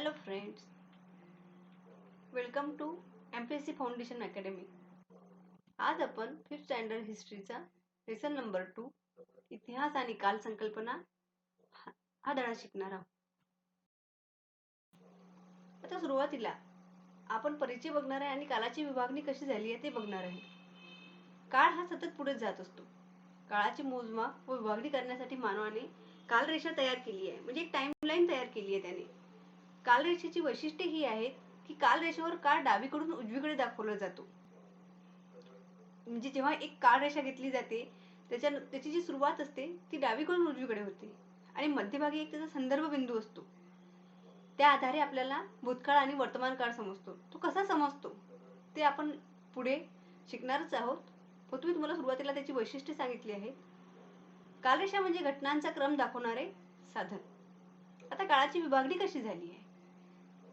Hello friends welcome to M P S C foundation academy आज आपण fifth standard हिस्ट्रीचा lesson number two इतिहास आणि काल संकल्पना हा धडा शिकणार आहोत. आता सुरुवातीला आपण परिचय बघणार आहे आणि कालाची विभागणी कशी झाली आहे ते बघणार आहे. काळ हा सतत पुढे जात असतो. काळाची मोजमाप व विभागणी करण्यासाठी मानवाने कालरेषा तयार केली आहे. म्हणजे एक टाइमलाईन तयार केली आहे त्याने. कालरेषेची वैशिष्ट्ये ही आहेत की कालरेषेवर काळ डावीकडून उजवीकडे दाखवला जातो. म्हणजे जेव्हा एक काळरेषा घेतली जाते त्याच्या त्याची जी सुरुवात असते ती डावीकडून उजवीकडे होते आणि मध्यभागी एक त्याचा संदर्भ बिंदू असतो. त्या आधारे आपल्याला भूतकाळ आणि वर्तमान काळ समजतो. तो कसा समजतो? ते आपण पुढे शिकणारच आहोत. पण तुम्ही तुम्हाला सुरुवातीला त्याची वैशिष्ट्ये सांगितली आहेत. कालरेषा म्हणजे घटनांचा क्रम दाखवणारे साधन. आता काळाची विभागणी कशी झाली आहे?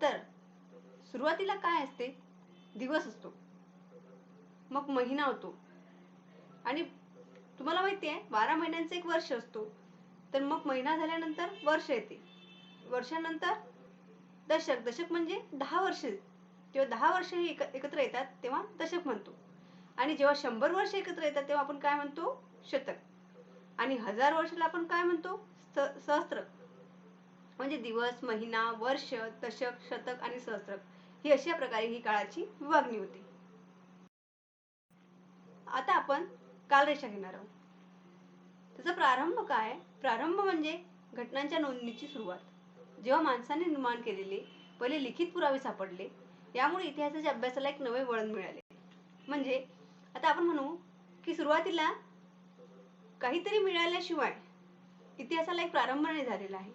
तर सुरुवातीला काय असते? दिवस असतो. मग महिना होतो. आणि तुम्हाला माहिती आहे बारा महिन्यांचं एक वर्ष असतो. तर मग महिना झाल्यानंतर वर्ष येते. वर्षानंतर दशक. दशक म्हणजे दहा वर्ष. जेव्हा दहा वर्ष हे एक एकत्र येतात तेव्हा दशक म्हणतो. आणि जेव्हा शंभर वर्ष एकत्र येतात तेव्हा आपण काय म्हणतो? शतक. आणि हजार वर्षाला आपण काय म्हणतो? स- सहस्त्र म्हणजे दिवस महिना वर्ष दशक शतक आणि सहस्रक. ही अशा प्रकारे ही काळाची विभागणी होती. आता आपण कालरेषा घेणार आहोत. त्याचा प्रारंभ काय? प्रारंभ म्हणजे घटनांच्या नोंदणीची सुरुवात. जेव्हा माणसाने निर्माण केलेले पहिले लिखित पुरावे सापडले यामुळे इतिहासाच्या अभ्यासाला एक नवे वळण मिळाले. म्हणजे आता आपण म्हणू की सुरुवातीला काहीतरी मिळाल्याशिवाय इतिहासाला एक प्रारंभ नाही झालेला आहे.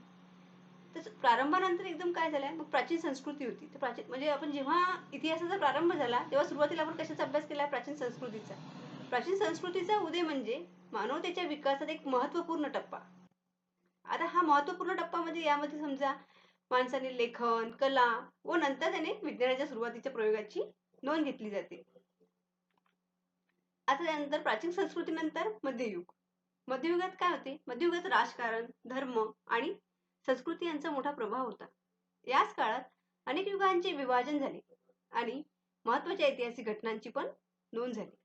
तर प्रारंभानंतर एकदम काय झालंय मग प्राचीन संस्कृती होती. तर प्राचीन म्हणजे आपण जेव्हा इतिहासाचा प्रारंभ झाला तेव्हा सुरुवातीला आपण कशाचा अभ्यास केला? प्राचीन संस्कृतीचा. प्राचीन संस्कृतीचा उदय म्हणजे मानवतेच्या विकासात एक महत्त्वपूर्ण टप्पा. आता हा महत्त्वपूर्ण टप्पा म्हणजे यामध्ये समजा माणसाने लेखन कला व नंतर त्याने विज्ञानाच्या सुरुवातीच्या प्रयोगाची नोंद घेतली जाते. आता त्यानंतर प्राचीन संस्कृतीनंतर मध्ययुग. मध्ययुगात काय होते? मध्ययुगात राजकारण धर्म आणि संस्कृती यांचा मोठा प्रभाव होता. याच काळात अनेक युगांचे विभाजन झाले आणि महत्त्वाच्या ऐतिहासिक घटनांची पण नोंद झाली.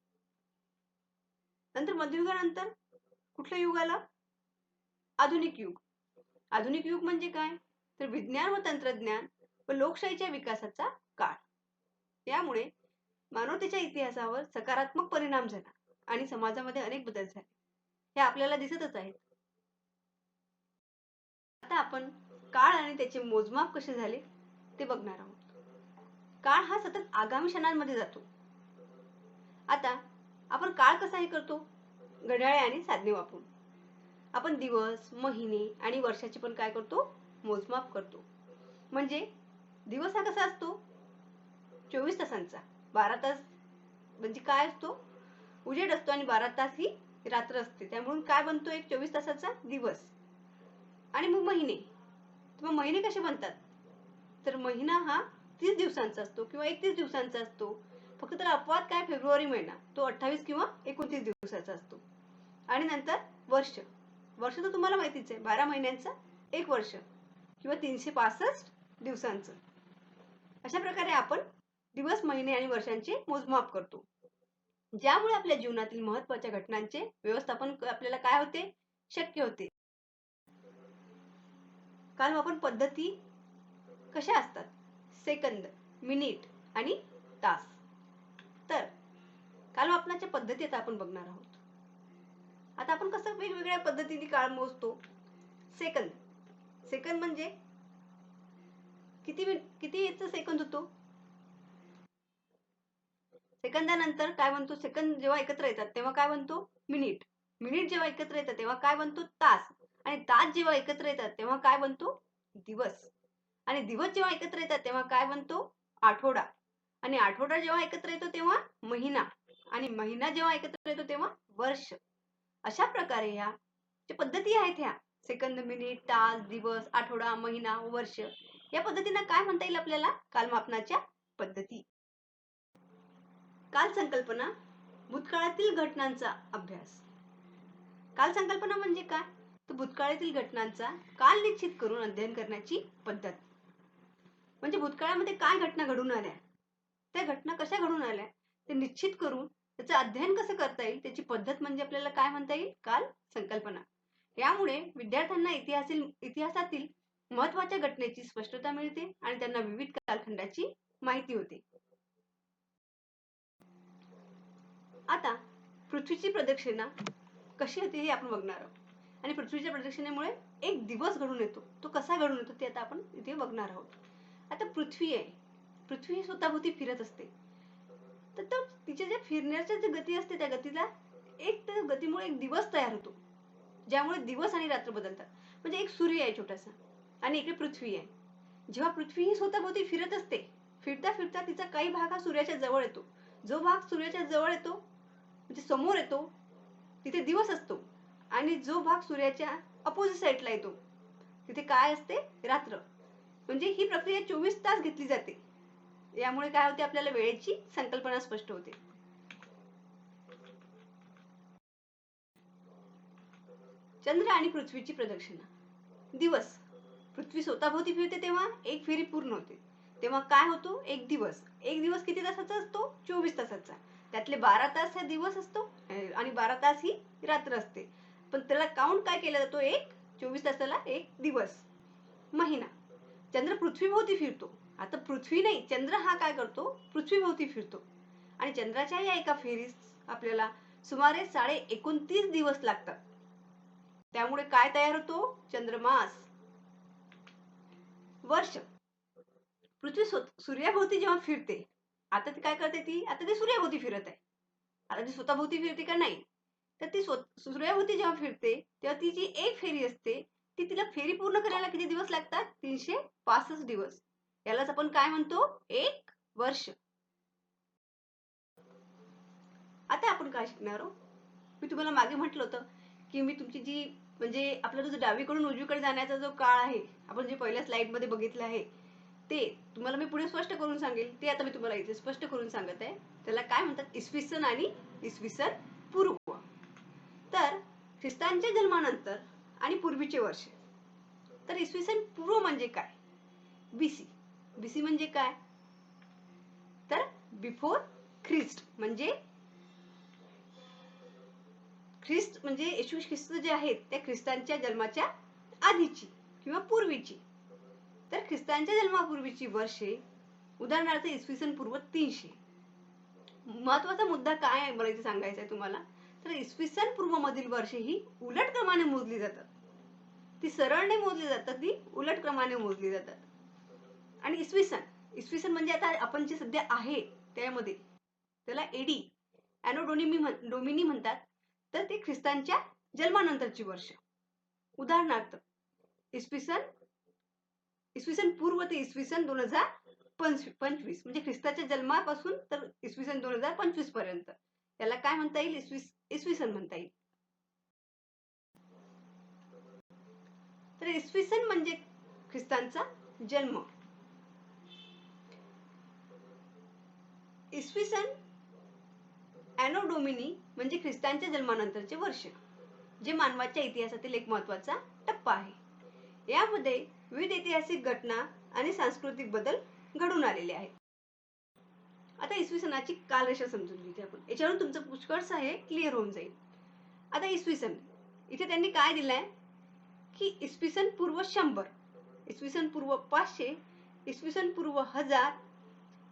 नंतर मध्ययुगानंतर कुठल्या युग आधुनिक युग. आधुनिक युग म्हणजे काय? तर विज्ञान व तंत्रज्ञान व लोकशाहीच्या विकासाचा काळ. यामुळे मानवतेच्या इतिहासावर सकारात्मक परिणाम झाला आणि समाजामध्ये अनेक बदल झाले. हे आपल्याला दिसतच आहेत. आता आपण काळ आणि त्याचे मोजमाप कसे झाले ते बघणार आहोत. काळ हा सतत आगामी क्षणांमध्ये जातो. आता आपण काळ कसा हे करतो? घड्याळे आणि साधने वापरून. आपण दिवस महिने आणि वर्षाचे पण काय करतो? मोजमाप करतो. म्हणजे दिवस हा कसा असतो? चोवीस तासांचा. बारा तास म्हणजे काय असतो? उजेड असतो आणि बारा तास ही रात्र असते. त्यामुळे काय बनतो एक चोवीस तासाचा दिवस? आणि मग महिने. मग महिने कसे बनतात? तर महिना हा तीस दिवसांचा असतो किंवा एकतीस दिवसांचा असतो. फक्त तर अपवाद काय फेब्रुवारी महिना? तो अठ्ठावीस किंवा एकोणतीस दिवसाचा असतो. आणि नंतर वर्ष. वर्ष तर तुम्हाला माहितीच आहे. बारा महिन्यांचं एक वर्ष किंवा तीनशे पासष्ट दिवसांचं. अशा प्रकारे आपण दिवस महिने आणि वर्षांचे मोजमाप करतो. ज्यामुळे आपल्या जीवनातील महत्त्वाच्या घटनांचे व्यवस्थापन आपल्याला काय होते? शक्य होते. कालमापन पद्धती कशा असतात? सेकंद मिनिट आणि तास. तर कालमापनाच्या पद्धती आता आपण बघणार आहोत. आता आपण कसं वेगवेगळ्या पद्धतीने काळ मोजतो? सेकंद. सेकंद म्हणजे किती मिन- किती याचा सेकंद होतो? सेकंदानंतर काय म्हणतो सेकंद जेव्हा एकत्र येतात तेव्हा काय म्हणतो मिनिट. मिनिट जेव्हा एकत्र येतात तेव्हा काय म्हणतो तास. आणि तास जेव्हा एकत्र येतात तेव्हा काय बनतो? दिवस. आणि दिवस जेव्हा एकत्र येतात तेव्हा काय बनतो? आठवडा. आणि आठवडा जेव्हा एकत्र येतो तेव्हा महिना. आणि महिना जेव्हा एकत्र येतो तेव्हा वर्ष. अशा प्रकारे ह्या ज्या पद्धती आहेत ह्या सेकंद मिनिट तास दिवस आठवडा महिना वर्ष या पद्धतींना काय म्हणता येईल आपल्याला? कालमापनाच्या पद्धती. काल संकल्पना भूतकाळातील घटनांचा अभ्यास. काल संकल्पना म्हणजे काय? तर भूतकाळातील घटनांचा काल निश्चित करून अध्ययन करण्याची पद्धत. म्हणजे भूतकाळामध्ये काय घटना घडून आल्या? त्या घटना कशा घडून आल्या? ते निश्चित करून त्याचं अध्ययन कसं करता येईल? त्याची पद्धत म्हणजे आपल्याला काय म्हणता येईल? काल संकल्पना. यामुळे विद्यार्थ्यांना इतिहासील इतिहासातील महत्त्वाच्या घटनेची स्पष्टता मिळते आणि त्यांना विविध कालखंडाची माहिती होते. आता पृथ्वीची प्रदक्षिणा कशी होते हे आपण बघणार आहोत. आणि पृथ्वीच्या प्रदक्षिणेमुळे एक दिवस घडून येतो. तो कसा घडून येतो ते आता आपण इथे बघणार आहोत. आता पृथ्वी आहे. पृथ्वी ही स्वतःभोवती फिरत असते. तर तिच्या ज्या फिरण्याच्या ज्या गती असते त्या गतीला एक त्या गतीमुळे एक दिवस तयार होतो. ज्यामुळे दिवस आणि रात्र बदलतात. म्हणजे एक सूर्य आहे छोटासा आणि इकडे पृथ्वी आहे. जेव्हा पृथ्वी ही स्वतःभोवती फिरत असते फिरता फिरता तिचा काही भाग हा सूर्याच्या जवळ येतो. जो भाग सूर्याच्या जवळ येतो म्हणजे समोर येतो तिथे दिवस असतो. आणि जो भाग सूर्याच्या अपोजिट साईडला येतो तिथे काय असते? रात्र. म्हणजे ही प्रक्रिया चोवीस तास घेतली जाते. यामुळे काय होते? आपल्याला वेळेची संकल्पना स्पष्ट होते. चंद्र आणि पृथ्वीची प्रदक्षिणा. दिवस. पृथ्वी स्वतःभोवती फिरते तेव्हा एक फेरी पूर्ण होते. तेव्हा काय होतो? एक दिवस. एक दिवस किती तासाचा असतो? चोवीस तासाचा. त्यातले बारा तास हा दिवस असतो आणि बारा तास ही रात्र असते. पण त्याला काउंट काय केला जातो एक? चोवीस तासाला एक दिवस. महिना. चंद्र पृथ्वीभोवती फिरतो. आता पृथ्वी नाही चंद्र हा काय करतो? पृथ्वीभोवती फिरतो. आणि चंद्राच्या या एका फेरीस आपल्याला सुमारे साडे एकोणतीस दिवस लागतात. त्यामुळे काय तयार होतो? चंद्रमास. वर्ष. पृथ्वी सूर्याभोवती जेव्हा फिरते आता ती काय करते ती? आता ती सूर्याभोवती फिरत आहे. आता ती स्वतःभोवती फिरते का नाही? तर ती सूर्याभोवती जेव्हा फिरते तेव्हा ती जी एक फेरी असते ती तिला फेरी पूर्ण करायला किती दिवस लागतात? तीनशे पासष्ट दिवस. यालाच आपण काय म्हणतो? एक वर्ष. आता आपण काय शिकणार आहोत मी तुम्हाला मागे म्हटलं होतं की मी तुमची जी म्हणजे आपला जो डावीकडून उजवीकडे जाण्याचा जो काळ आहे आपण जे पहिल्या स्लाइडमध्ये बघितलं आहे ते तुम्हाला मी पुढे स्पष्ट करून सांगेल ते आता मी तुम्हाला इथे स्पष्ट करून सांगत आहे. त्याला काय म्हणतात? इसवी सन आणि इसवी सन पूर्व. तर ख्रिस्तांच्या जन्मानंतर आणि पूर्वीचे वर्ष. तर इसवी सन पूर्व म्हणजे काय? बीसी बीसी म्हणजे काय? तर बिफोर ख्रिस्ट म्हणजे ख्रिस्त म्हणजे येशू ख्रिस्त जे आहेत त्या ख्रिस्तांच्या जन्माच्या आधीची किंवा पूर्वीची. तर ख्रिस्तांच्या जन्मापूर्वीची वर्षे उदाहरणार्थ इसवी सन पूर्व तीनशे. महत्त्वाचा मुद्दा काय आहे मला इथे सांगायचा आहे तुम्हाला? तर इसवी सन पूर्व मधील वर्षे ही उलट क्रमाने मोजली जातात. ती सरळने मोजली जातात ती उलट क्रमाने मोजली जातात. आणि इसवी सन इसवी सन म्हणजे आता आपण जे सध्या आहे त्यामध्ये त्याला एडी अॅनोडोनिमी म्हण डोमिनी म्हणतात. तर ते ख्रिस्तांच्या जन्मानंतरची वर्ष. उदाहरणार्थ इसवी सन इसवी सन पूर्व ते इसवी सन दोन हजार पंचवीस म्हणजे ख्रिस्ताच्या जन्मापासून तर इसवी सन दोन हजार पंचवीसपर्यंत. याला काय म्हणता येईल? इसवी इसवी सन म्हणता येईल. तर इसवी सन म्हणजे ख्रिस्तांचा जन्म. इसवी सन अॅनो डोमिनी म्हणजे ख्रिस्तांच्या जन्मानंतरचे वर्ष जे मानवाच्या इतिहासातील एक महत्त्वाचा टप्पा आहे. यामध्ये विविध ऐतिहासिक घटना आणि सांस्कृतिक बदल घडून आलेले आहेत. आता इसवी सनाची कालरेषा समजून घेते आपण याच्यावरून तुमचं पुष्कळच आहे क्लिअर होऊन जाईल आता इसवी सन इथे त्यांनी काय दिलंय की इसवी सन पूर्व शंभर इसवी सन पूर्व पाचशे इसवी सन पूर्व हजार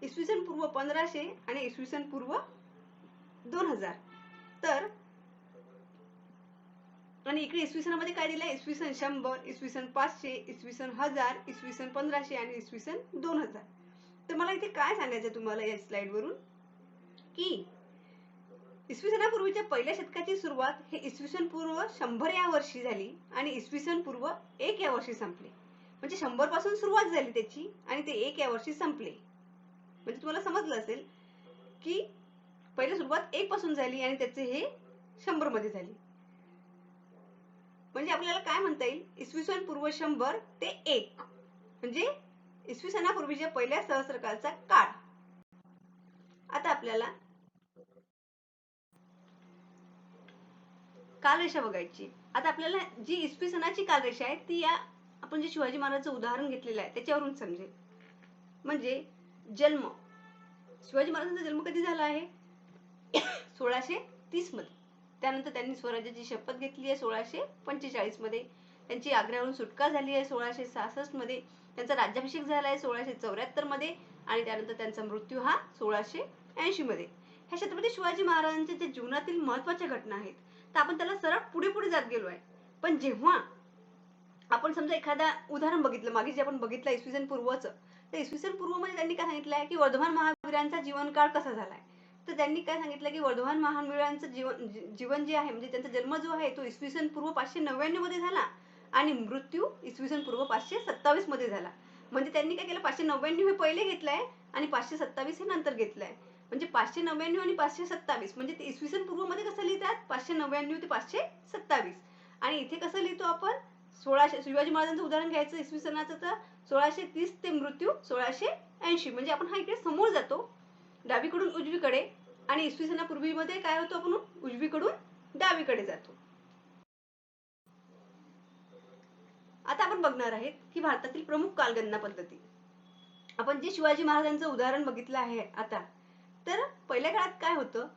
इसवी सन पूर्व पंधराशे आणि इसवी सन पूर्व दोन हजार तर आणि इकडे इसवी सणामध्ये काय दिलंय इसवी सन शंभर इसवी सन पाचशे इसवी सन हजार इसवी सन पंधराशे आणि इसवी सन दोन हजार तर मला इथे काय सांगायचं तुम्हाला या स्लाइड वरून? की इसवी सनापूर्वीच्या पहिल्या शतकाची सुरुवात हे इसवी सन पूर्व शंभर या वर्षी झाली आणि इसवी सन पूर्व एक या वर्षी संपले. म्हणजे शंभरपासून सुरुवात झाली त्याची आणि ते एक या वर्षी संपले. म्हणजे तुम्हाला समजलं असेल की पहिली सुरुवात एक पासून झाली आणि त्याचे हे शंभरमध्ये झाली. म्हणजे आपल्याला काय म्हणता येईल? इसवी सन पूर्व शंभर ते एक. म्हणजे इसवी सणापूर्वीच्या पहिल्या सहस्रकालचा काळ. आता आपल्याला कालरेषा बघायची. आता आपल्याला जी इसवी सणाची कालरेषा आहे ती या आपण जे शिवाजी महाराजचं उदाहरण घेतलेलं आहे त्याच्यावरून समजेल. म्हणजे जन्म. शिवाजी महाराजांचा जन्म कधी झाला आहे? सोळाशे तीसमध्ये. त्यानंतर त्यांनी स्वराज्याची शपथ घेतली आहे सोळाशे पंचेचाळीसमध्ये. त्यांची आग्र्यावरून सुटका झाली आहे सोळाशे सहासष्टमध्ये. त्यांचा राज्याभिषेक झाला आहे सोळाशे चौऱ्याहत्तरमध्ये आणि त्यानंतर त्यांचा मृत्यू हा सोळाशे ऐंशी मध्ये. ह्या छत्रपती शिवाजी महाराजांच्या ज्या जीवनातील महत्त्वाच्या घटना आहेत तर आपण त्याला सरळ पुढे पुढे जात गेलो आहे. पण जेव्हा आपण समजा एखादा उदाहरण बघितलं मागे जे आपण बघितलं इसवी सन पूर्वचं तर इसवी सन पूर्वमध्ये त्यांनी काय सांगितलं आहे की वर्धमान महावीरांचा जीवनकाळ कसा झालाय? तर त्यांनी काय सांगितलं की वर्धमान महावीरांचं जीवन जीवन जे आहे म्हणजे त्यांचा जन्म जो आहे तो इसवी सन पूर्व पाचशे नव्याण्णवमध्ये झाला. आणि मृत्यू इसवी सन पूर्व पाचशे सत्तावीसमध्ये झाला. म्हणजे त्यांनी काय केलं? पाचशे नव्याण्णव हे पहिले घेतलंय आणि पाचशे सत्तावीस हे नंतर घेतलंय. म्हणजे पाचशे नव्याण्णव आणि पाचशे सत्तावीस. म्हणजे ते इसवी सन पूर्वमध्ये कसं लिहितात? पाचशे नव्याण्णव ते पाचशे सत्तावीस. आणि इथे कसं लिहितो आपण? सोळाशे शिवाजी महाराजांचं उदाहरण घ्यायचं इसवी सनाचं तर सोळाशे तीस ते मृत्यू सोळाशे ऐंशी. म्हणजे आपण हा इकडे समोर जातो डावीकडून उजवीकडे. आणि इसवी सनापूर्वीमध्ये काय होतो आपण? उजवीकडून डावीकडे जातो. आता आपण बघणार आहेत की भारतातील प्रमुख कालगणना पद्धती. आपण जे शिवाजी महाराजांचं उदाहरण बघितलं आहे आता तर पहिल्या काळात काय होतं?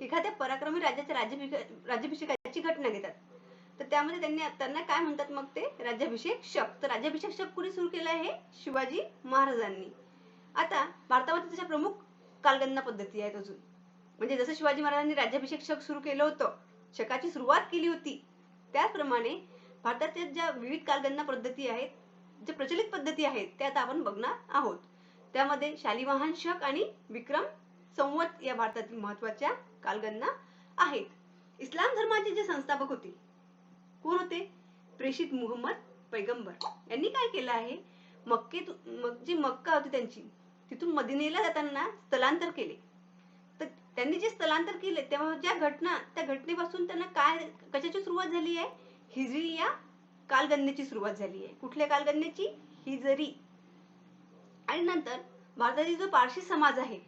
एखाद्या पराक्रमी राजाच्या राज्याभिषेक राज्याभिषेकाची घटना घेतात. तर त्यामध्ये त्यांनी त्यांना काय म्हणतात मग ते? राज्याभिषेक शक. तर राज्याभिषेक शक कुणी सुरू केलं आहे? शिवाजी महाराजांनी. आता भारतामध्ये त्याच्या प्रमुख कालगणना पद्धती आहेत अजून. म्हणजे जसं शिवाजी महाराजांनी राज्याभिषेक शक सुरू केलं होतं शकाची सुरुवात केली होती त्याचप्रमाणे भारताच्या ज्या विविध कालगणना पद्धती आहेत ज्या प्रचलित पद्धती आहेत त्या आता आपण बघणार आहोत. त्यामध्ये शालिवाहन शक आणि विक्रम संवत या भारतातील महत्त्वाच्या कालगणना आहेत. इस्लाम धर्माचे जे संस्थापक होते कोण होते? प्रेषित मुहम्मद पैगंबर. यांनी काय केलं आहे? मक्के जी मक्का होती त्यांची तिथून मदिनेला जाताना स्थलांतर केले. तर त्यांनी जे स्थलांतर केले तेव्हा ज्या घटना त्या घटनेपासून त्यांना काय कशाची सुरुवात झाली आहे? हिजरी या कालगणनेची सुरुवात झाली आहे. कुठल्या कालगणनेची? हिजरी. आणि नंतर भारतातील जो पारशी समाज आहे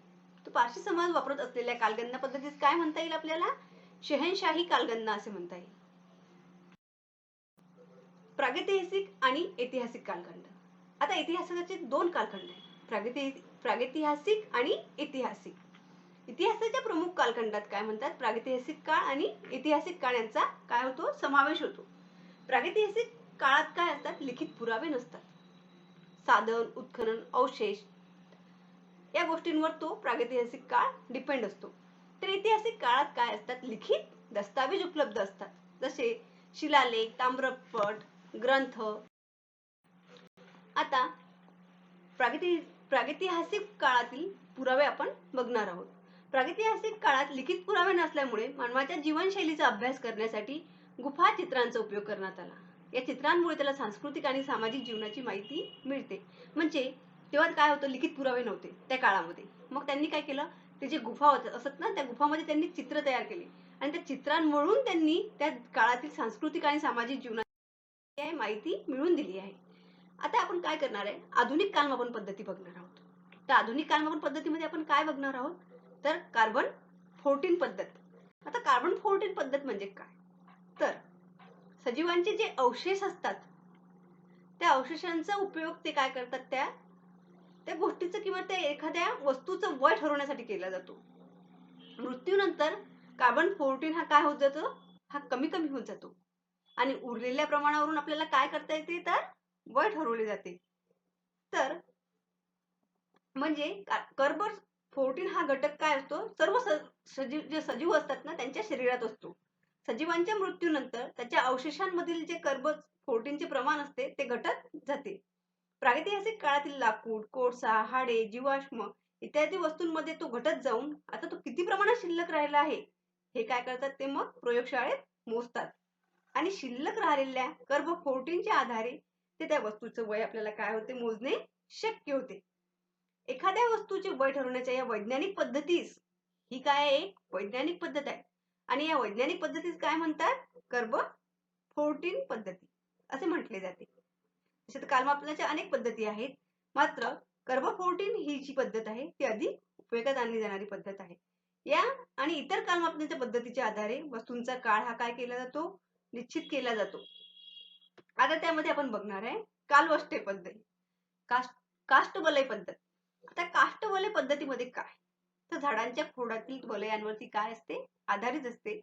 तो पारशी समाज वापरत असलेल्या कालगणना पद्धतीत काय म्हणता येईल आपल्याला? शहनशाही कालगणना असे म्हणता येईल. प्रागैतिहासिक आणि ऐतिहासिक कालखंड. आता इतिहासाचे दोन कालखंड आहेत. प्रागैतिहासिक आणि ऐतिहासिक. इतिहासाच्या प्रमुख कालखंडात काय म्हणतात? प्रागैतिहासिक काळ आणि ऐतिहासिक काळ यांचा काय होतो? समावेश होतो. प्रागैतिहासिक काळात काय असतात? लिखित पुरावे नसतात. साधन उत्खनन अवशेष या गोष्टींवर तो प्रागैतिहासिक काळ डिपेंड असतो. तर ऐतिहासिक काळात काय असतात? लिखित दस्तावेज उपलब्ध असतात. जसे शिलालेख ताम्रपट ग्रंथ. आता प्रागैति प्रागैतिहासिक काळातील पुरावे आपण बघणार आहोत. प्रागैतिहासिक काळात लिखित पुरावे नसल्यामुळे मानवाच्या जीवनशैलीचा अभ्यास करण्यासाठी गुफा चित्रांचा उपयोग करण्यात आला. या चित्रांमुळे त्याला सांस्कृतिक आणि सामाजिक जीवनाची माहिती मिळते. म्हणजे तेव्हा काय होतं लिखित पुरावे नव्हते त्या काळामध्ये. मग त्यांनी काय केलं ते जे गुफा होत असत ना त्या गुफामध्ये त्यांनी चित्र तयार केले. आणि त्या चित्रांमधून त्यांनी त्या काळातील सांस्कृतिक आणि सामाजिक जीवनाची माहिती मिळवून दिली आहे. आता आपण काय करणार आहे? आधुनिक कालमापन पद्धती बघणार आहोत. तर आधुनिक कालमापन पद्धतीमध्ये आपण काय बघणार आहोत? तर कार्बन फोर्टीन पद्धत. आता कार्बन फोर्टीन पद्धत म्हणजे काय? तर सजीवांचे जे अवशेष असतात त्या अवशेषांचा उपयोग ते काय करतात त्या? त्या गोष्टीचं किंवा त्या एखाद्या वस्तूचं वय ठरवण्यासाठी केला जातो. मृत्यूनंतर कार्बन फोर्टीन हा काय होत जातो? हा कमी कमी होत जातो. आणि उरलेल्या प्रमाणावरून आपल्याला काय करता येते तर? वय ठरवले जाते. तर म्हणजे कार्बन फोर्टीन हा घटक काय असतो? सर्व सजीव जे सजीव असतात ना त्यांच्या शरीरात असतो. सजीवांच्या मृत्यूनंतर त्याच्या अवशेषांमधील जे कार्बन फोर्टीनचे प्रमाण असते ते घटत जाते. प्रागैतिहासिक काळातील लाकूड कोळसा हाडे जीवाश्म इत्यादी वस्तूंमध्ये तो घटत जाऊन आता तो किती प्रमाणात शिल्लक राहिला आहे? हे काय करतात ते मग प्रयोगशाळेत मोजतात. आणि शिल्लक राहिलेल्या कर्ब फोर्टीनच्या आधारे ते त्या वस्तूचं वय आपल्याला काय होते? मोजणे शक्य होते. एखाद्या वस्तूचे वय ठरवण्याच्या या वैज्ञानिक पद्धतीस ही काय एक वैज्ञानिक पद्धत आहे. आणि या वैज्ञानिक पद्धतीस काय म्हणतात? कर्ब फोर्टीन पद्धती. असे म्हटले जाते. तसे कालमापनाच्या अनेक पद्धती आहेत. मात्र कर्ब फोर्टीन ही जी पद्धत आहे ती अधिक उपयोगात आणली जाणारी पद्धत आहे. या आणि इतर कालमापनाच्या पद्धतीच्या आधारे वस्तूंचा काळ हा काय केला जातो? निश्चित केला जातो. आता त्यामध्ये आपण बघणार आहे कालवष्टे पद्धत. कास्ट काष्टबलय पद्धत. आता काष्टवलय पद्धतीमध्ये काय? तर झाडांच्या खोडातील वलयांवरती काय असते? आधारित असते.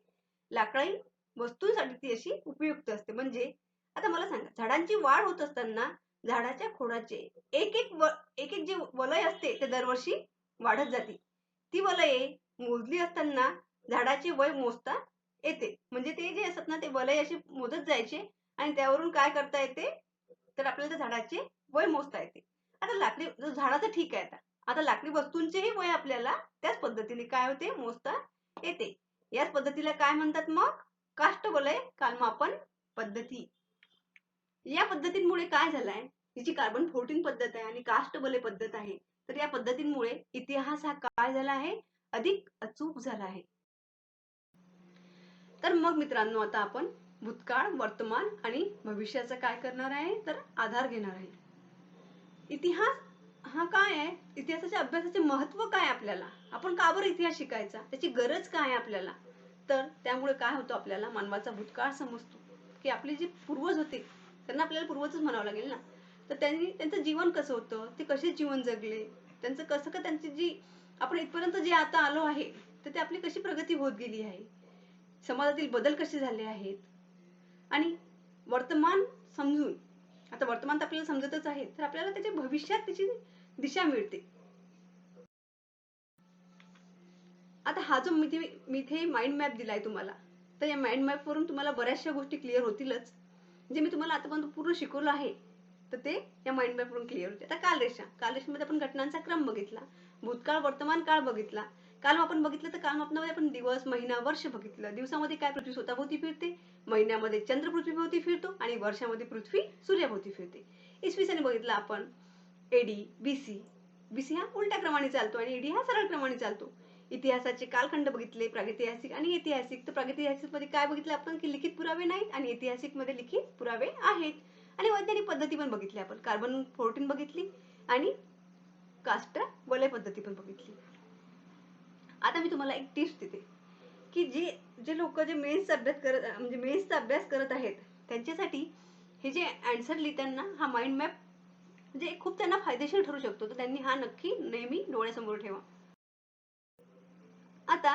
लाकडी वस्तूंसाठी ती अशी उपयुक्त असते. म्हणजे आता मला सांगा झाडांची वाढ होत असताना झाडाच्या खोडाचे एक एक व एक एक जे वलय असते ते दरवर्षी वाढत जाते. ती वलये मोजली असताना झाडाचे वय मोजता येते. म्हणजे ते जे असतात ना ते वलय असे मोजत जायचे आणि त्यावरून काय करता येते? तर आपल्याला झाडाचे वय मोजता येते. आता लाकडी झाडाचं ठीक आहे आता. आता लाकडी वस्तूंचेही वय आपल्याला त्याच पद्धतीने काय होते? मोजता येते. याच पद्धतीला काय म्हणतात मग? काष्टवलय कालमापन पद्धती. या पद्धतींमुळे काय झालाय? ही जी कार्बन फोर्टीन पद्धत आहे आणि काष्टबले पद्धत आहे. तर या पद्धतींमुळे इतिहास हा काय झाला आहे? अधिक अचूक झाला आहे. तर मग मित्रांनो आता आपण भूतकाळ वर्तमान आणि भविष्याचा काय करणार आहे? तर आधार घेणार आहे. इतिहास हा काय आहे? इतिहासाच्या अभ्यासाचे महत्त्व काय आपल्याला? आपण का बरं इतिहास शिकायचा? त्याची गरज काय आहे आपल्याला? तर त्यामुळे काय होतं आपल्याला? मानवाचा भूतकाळ समजतो. की आपले जे पूर्वज होते त्यांना आपल्याला पूर्वजच म्हणावं लागेल ना? तर त्यांनी त्यांचं जीवन कसं होतं? ते कसे जीवन जगले? त्यांचं कसं का त्यांची जी आपण इथपर्यंत जे आता आलो आहे तर ते आपली कशी प्रगती होत गेली आहे? समाजातील बदल कसे झाले आहेत? आणि वर्तमान समजून आता वर्तमान तर आपल्याला समजतच आहे तर आपल्याला त्याच्या भविष्यात त्याची दिशा मिळते. आता हा जो मी इथे- मी इथे माइंड मॅप दिलाय तुम्हाला तर या माइंड मॅप वरून तुम्हाला बऱ्याचशा गोष्टी क्लिअर होतीलच. जे मी तुम्हाला आतापर्यंत पूर्ण शिकवलं आहे तर ते या माइंड मॅप वरून क्लिअर होते. आता कालरेषा कालरेषामध्ये आपण घटनांचा क्रम बघितला भूतकाळ वर्तमान काळ बघितला काल आपण बघितलं तर कालमापनामध्ये आपण दिवस महिना वर्ष बघितलं. दिवसामध्ये काय पृथ्वी स्वतःभोवती फिरते? महिन्यामध्ये चंद्र पृथ्वीभोवती फिरतो आणि वर्षामध्ये पृथ्वी सूर्याभोवती फिरते. इसवी सनी बघितलं आपण. एडी बीसी बीसी हा उलट्या क्रमाने चालतो आणि एडी हा सरळ क्रमाने चालतो. इतिहासाचे कालखंड बघितले प्रागैतिहासिक आणि ऐतिहासिक. तर प्रागैतिहासिकमध्ये काय बघितलं आपण? की लिखित पुरावे नाहीत आणि ऐतिहासिकमध्ये लिखित पुरावे आहेत. आणि वैज्ञानिक पद्धती पण बघितली आपण. कार्बन फोर्टीन बघितली आणि कास्ट वलय पद्धती पण बघितली. आता मी तुम्हाला एक टिप्स देते. की जे जे लोक जे मेन्सचा अभ्यास करत म्हणजे मेन्सचा अभ्यास करत आहेत त्यांच्यासाठी हे जे अँसर लिहिताना हा माइंड मॅप म्हणजे खूप त्यांना फायदेशीर ठरू शकतो. तर त्यांनी हा नक्की नेहमी डोळ्यासमोर ठेवा. आता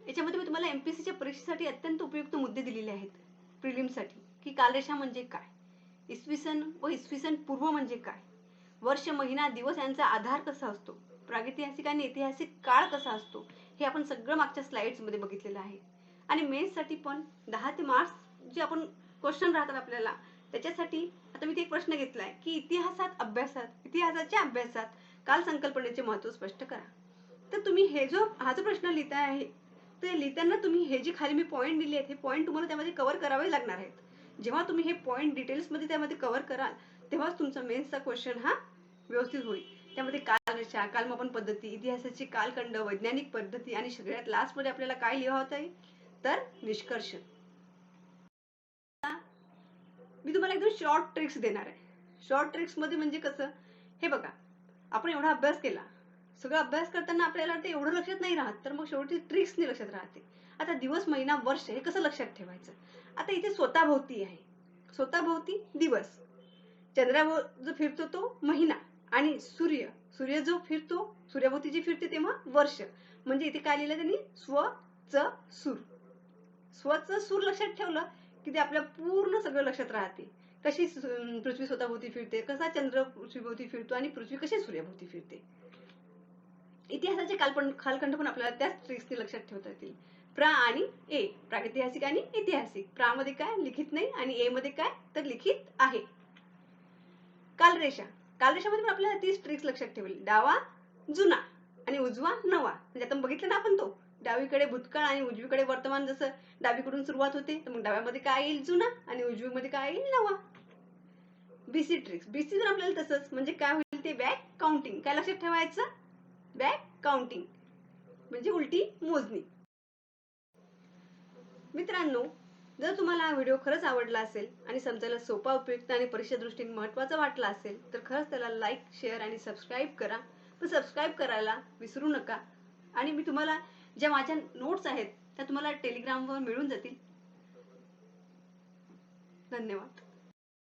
याच्यामध्ये मी तुम्हाला एमपीसीच्या परीक्षेसाठी अत्यंत उपयुक्त मुद्दे दिलेले आहेत. प्रिलिमसाठी की कालरेषा म्हणजे काय? इसवी सन व इसवी सन पूर्व म्हणजे काय? वर्ष महिना दिवस यांचा आधार कसा असतो? प्रागैतिहासिक आणि ऐतिहासिक काळ कसा असतो हे आपण सगळं मागच्या स्लाइड्समध्ये बघितलेलं आहे. आणि मेन्ससाठी पण दहा ते मार्क्स जे आपण क्वेश्चन राहतात आपल्याला त्याच्यासाठी आता मी ते एक प्रश्न घेतलाय की इतिहासात अभ्यासात इतिहासाच्या अभ्यासात काल संकल्पनेचे महत्त्व स्पष्ट करा. तर तुम्ही हे जो हा जो प्रश्न लिहिता आहे ते लिहिताना तुम्ही हे जे खाली मी पॉईंट दिले आहेत हे पॉईंट तुम्हाला त्यामध्ये कव्हर करावे लागणार आहेत. जेव्हा तुम्ही हे पॉईंट डिटेल्समध्ये त्यामध्ये कव्हर कराल तेव्हाच तुमचा मेन्सचा क्वेश्चन हा व्यवस्थित होईल. त्यामध्ये कालरेषा कालमापन पद्धती इतिहासाची कालखंड वैज्ञानिक पद्धती आणि सगळ्यात लास्टमध्ये आपल्याला काय लिहावं आहे तर निष्कर्ष. मी तुम्हाला एकदम शॉर्ट ट्रिक्स देणार आहे. शॉर्ट ट्रिक्समध्ये म्हणजे कसं? हे बघा आपण एवढा अभ्यास केला. सगळा अभ्यास करताना आपल्याला ते एवढं लक्षात नाही राहत तर मग शेवटी ट्रिक्सने लक्षात राहते. आता दिवस महिना वर्ष हे कसं लक्षात ठेवायचं? आता इथे स्वतःभोवती आहे. स्वतःभोवती दिवस. चंद्राभोव जो फिरतो तो महिना आणि सूर्य. सूर्य जो फिरतो सूर्याभोवती जी फिरते तेव्हा वर्ष. म्हणजे इथे काय लिहिलं त्यांनी? स्व च सूर. स्वच सूर लक्षात ठेवलं की ते आपल्या पूर्ण सगळं लक्षात राहते. कशी पृथ्वी स्वतःभोवती फिरते कसा चंद्र पृथ्वीभोवती फिरतो आणि पृथ्वी कशी सूर्याभोवती फिरते. इतिहासाचे कालपण कालखंड पण आपल्याला त्याच ट्रिक्सने लक्षात ठेवता येतील. प्रा आणि ए. प्रागैतिहासिक आणि ऐतिहासिक. प्रा मध्ये काय? लिखित नाही आणि ए मध्ये काय? तर लिखित आहे. कालरेषा. कालरेषामध्ये पण आपल्याला तीच ट्रिक्स लक्षात ठेवली. डावा जुना आणि उजवा नवा. म्हणजे आता बघितलं ना आपण तो. डावीकडे भूतकाळ आणि उजवीकडे वर्तमान जसं डावीकडून सुरुवात होते तर मग डाव्यामध्ये काय येईल? जुना आणि उजवीमध्ये काय येईल? नवा. बीसी ट्रिक्स बीसी जर आपल्याला तसंच म्हणजे काय होईल ते बॅक काउंटिंग काय लक्षात ठेवायचं? बॅक काउंटिंग म्हणजे उलटी मोजणी. मित्रांनो जर तुम्हाला हा व्हिडिओ खरंच आवडला असेल आणि समजायला सोपा उपयुक्त आणि परीक्षा दृष्टीने महत्त्वाचा वाटला असेल तर खरंच त्याला लाईक शेअर आणि सबस्क्राईब करा. पण सबस्क्राईब करायला विसरू नका. आणि मी तुम्हाला ज्या माझ्या नोट्स आहेत त्या तुम्हाला टेलिग्रामवर मिळून जातील. धन्यवाद.